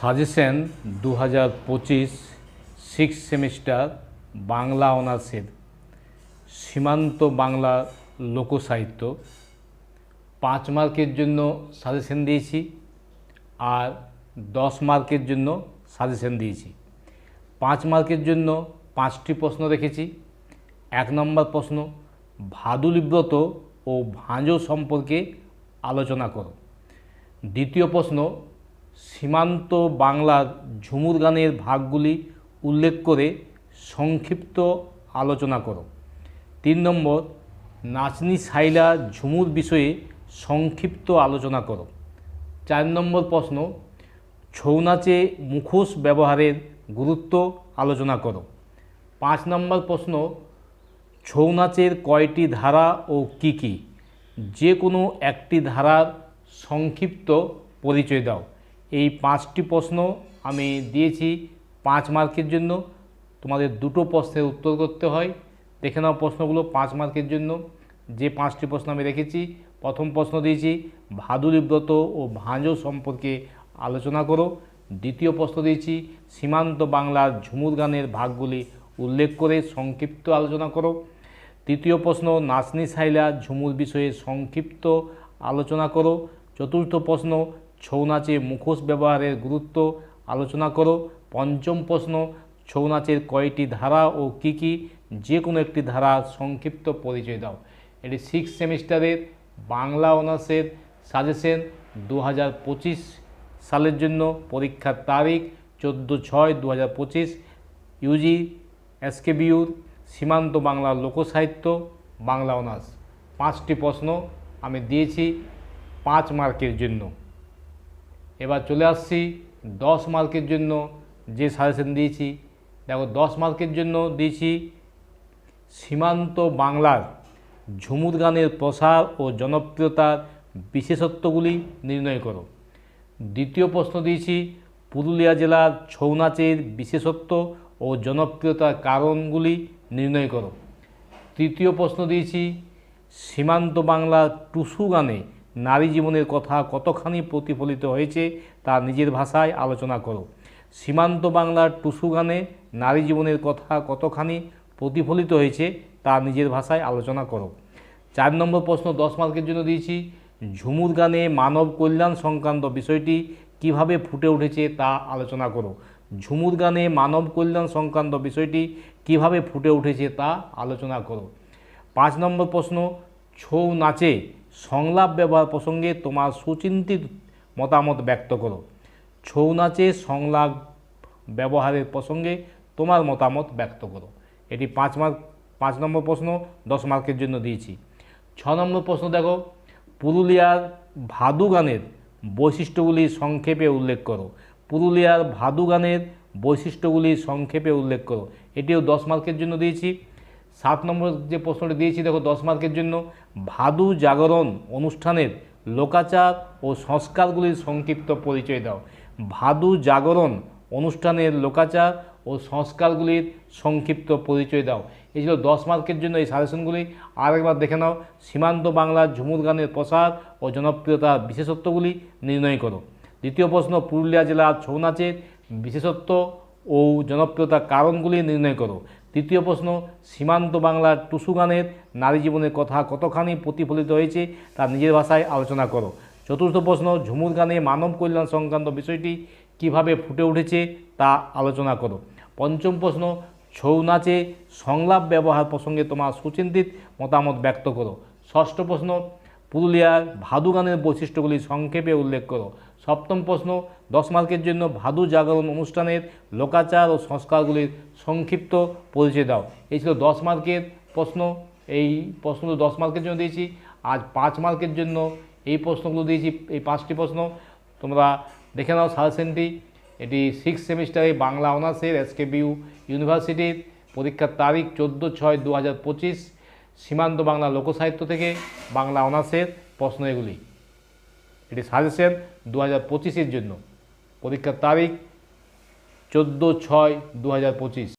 Suggestion দু হাজার পঁচিশ সিক্স সেমিস্টার বাংলা অনার্সের, সীমান্ত বাংলা লোকসাহিত্য। পাঁচ মার্কের জন্য সাজেশন দিয়েছি আর দশ মার্কের জন্য সাজেশন দিয়েছি। পাঁচ মার্কের জন্য পাঁচটি প্রশ্ন রেখেছি। এক নম্বর প্রশ্ন ভাদুলিব্রত ও ভাঁজো সম্পর্কে আলোচনা করো। দ্বিতীয় প্রশ্ন সীমান্ত বাংলার ঝুমুর গানের ভাগগুলি উল্লেখ করে সংক্ষিপ্ত আলোচনা করো। তিন নম্বর, নাচনি সাইলা ঝুমুর বিষয়ে সংক্ষিপ্ত আলোচনা করো। চার নম্বর প্রশ্ন, ছৌ নাচে মুখোশ ব্যবহারের গুরুত্ব আলোচনা করো। পাঁচ নম্বর প্রশ্ন, ছৌ নাচের কয়টি ধারা ও কি কি? যে কোনো একটি ধারার সংক্ষিপ্ত পরিচয় দাও। এই পাঁচটি প্রশ্ন আমি দিয়েছি পাঁচ মার্কের জন্য। তোমাদের দুটো প্রশ্নের উত্তর করতে হয়। দেখে নাও প্রশ্নগুলো পাঁচ মার্কের জন্য। যে পাঁচটি প্রশ্ন আমি রেখেছি, প্রথম প্রশ্ন দিয়েছি ভাদুলিব্রত ও ভাঁজো সম্পর্কে আলোচনা করো। দ্বিতীয় প্রশ্ন দিয়েছি, সীমান্ত বাংলার ঝুমুর গানের ভাগগুলি উল্লেখ করে সংক্ষিপ্ত আলোচনা করো। তৃতীয় প্রশ্ন, নাচনি সাইলা ঝুমুর বিষয়ে সংক্ষিপ্ত আলোচনা করো। চতুর্থ প্রশ্ন ছৌ নাচে মুখোশ ব্যবহারের গুরুত্ব আলোচনা করো। পঞ্চম প্রশ্ন ছৌ নাচের কয়টি ধারা ও কি কি? যে কোনো একটি ধারা সংক্ষিপ্ত পরিচয় দাও। এটি সিক্স সেমিস্টারের বাংলা অনার্সের সাজেশন দু হাজার পঁচিশ সালের জন্য। পরীক্ষার তারিখ চোদ্দ ছয় দু হাজার পঁচিশ ইউজি এসকেবিউর সীমান্ত বাংলা লোকসাহিত্য, বাংলা অনার্স। পাঁচটি প্রশ্ন আমি দিয়েছি পাঁচ মার্কের জন্য। এবার চলে আসছি দশ মার্কের জন্য যে সাজেশন দিয়েছি। দেখো, দশ মার্কের জন্য দিয়েছি সীমান্ত বাংলার ঝুমুর গানের প্রসার ও জনপ্রিয়তার বিশেষত্বগুলি নির্ণয় করো। দ্বিতীয় প্রশ্ন দিয়েছি, পুরুলিয়া জেলার ছৌ নাচের বিশেষত্ব ও জনপ্রিয়তার কারণগুলি নির্ণয় করো। তৃতীয় প্রশ্ন দিয়েছি, সীমান্ত বাংলার টুসু গানে নারী জীবনের কথা কতখানি প্রতিফলিত হয়েছে তা নিজের ভাষায় আলোচনা করো। সীমান্ত বাংলার টুসু গানে নারী জীবনের কথা কতখানি প্রতিফলিত হয়েছে তা নিজের ভাষায় আলোচনা করো। চার নম্বর প্রশ্ন দশ মার্কের জন্য দিয়েছি। ঝুমুর গানে মানব কল্যাণ সংক্রান্ত বিষয়টি কীভাবে ফুটে উঠেছে তা আলোচনা করো। ঝুমুর গানে মানব কল্যাণ সংক্রান্ত বিষয়টি কীভাবে ফুটে উঠেছে তা আলোচনা করো। পাঁচ নম্বর প্রশ্ন, ছৌ নাচে সংলাপ ব্যবহার প্রসঙ্গে তোমার সুচিন্তিত মতামত ব্যক্ত করো। ছৌ নাচে সংলাপ ব্যবহারের প্রসঙ্গে তোমার মতামত ব্যক্ত করো। এটি পাঁচ মার্ক, পাঁচ নম্বর প্রশ্ন, দশ মার্কের জন্য দিয়েছি। ছ নম্বর প্রশ্ন দেখো, পুরুলিয়ার ভাদু গানের বৈশিষ্ট্যগুলি সংক্ষেপে উল্লেখ করো। পুরুলিয়ার ভাদু গানের বৈশিষ্ট্যগুলি সংক্ষেপে উল্লেখ করো। এটিও দশ মার্কের জন্য দিয়েছি। সাত নম্বর যে প্রশ্নটি দিয়েছি, দেখো, দশ মার্কের জন্য ভাদু জাগরণ অনুষ্ঠানের লোকাচার ও সংস্কারগুলির সংক্ষিপ্ত পরিচয় দাও। ভাদু জাগরণ অনুষ্ঠানের লোকাচার ও সংস্কারগুলির সংক্ষিপ্ত পরিচয় দাও। এই ছিল দশ মার্কের জন্য এই সাজেশনগুলি। আরেকবার দেখে নাও, সীমান্ত বাংলার ঝুমুর গানের প্রসার ও জনপ্রিয়তার বিশেষত্বগুলি নির্ণয় করো। দ্বিতীয় প্রশ্ন, পুরুলিয়া জেলার ছৌ নাচের বিশেষত্ব ও জনপ্রিয়তার কারণগুলি নির্ণয় করো। তৃতীয় প্রশ্ন, সীমান্ত বাংলার টুসু গানের নারী জীবনের কথা কতখানি প্রতিফলিত হয়েছে তা নিজের ভাষায় আলোচনা করো। চতুর্থ প্রশ্ন, ঝুমুর গানে মানব কল্যাণ সংক্রান্ত বিষয়টি কীভাবে ফুটে উঠেছে তা আলোচনা করো। পঞ্চম প্রশ্ন, ছৌ নাচে সংলাপ ব্যবহার প্রসঙ্গে তোমার সুচিন্তিত মতামত ব্যক্ত করো। ষষ্ঠ প্রশ্ন পুরুলিয়ার ভাদু গানের বৈশিষ্ট্যগুলি সংক্ষেপে উল্লেখ করো। সপ্তম প্রশ্ন, দশ মার্কের জন্য ভাদু জাগরণ অনুষ্ঠানের লোকাচার ও সংস্কারগুলির সংক্ষিপ্ত পরিচয় দাও। এই ছিল দশ মার্কের প্রশ্ন। এই প্রশ্নগুলো দশ মার্কের জন্য দিয়েছি। আজ পাঁচ মার্কের জন্য এই প্রশ্নগুলো দিয়েছি। এই পাঁচটি প্রশ্ন তোমরা দেখে নাও সাজেশনটি। এটি সিক্স সেমিস্টারে বাংলা অনার্সের এসকেবিউ ইউনিভার্সিটির পরীক্ষার তারিখ চোদ্দ ছয় দু হাজার পঁচিশ। সীমান্ত বাংলা লোকসাহিত্য থেকে বাংলা অনার্সের প্রশ্ন এগুলি। এটি সাজেশন দু হাজার পঁচিশের জন্য। পরীক্ষার তারিখ চোদ্দ ছয় দু হাজার পঁচিশ।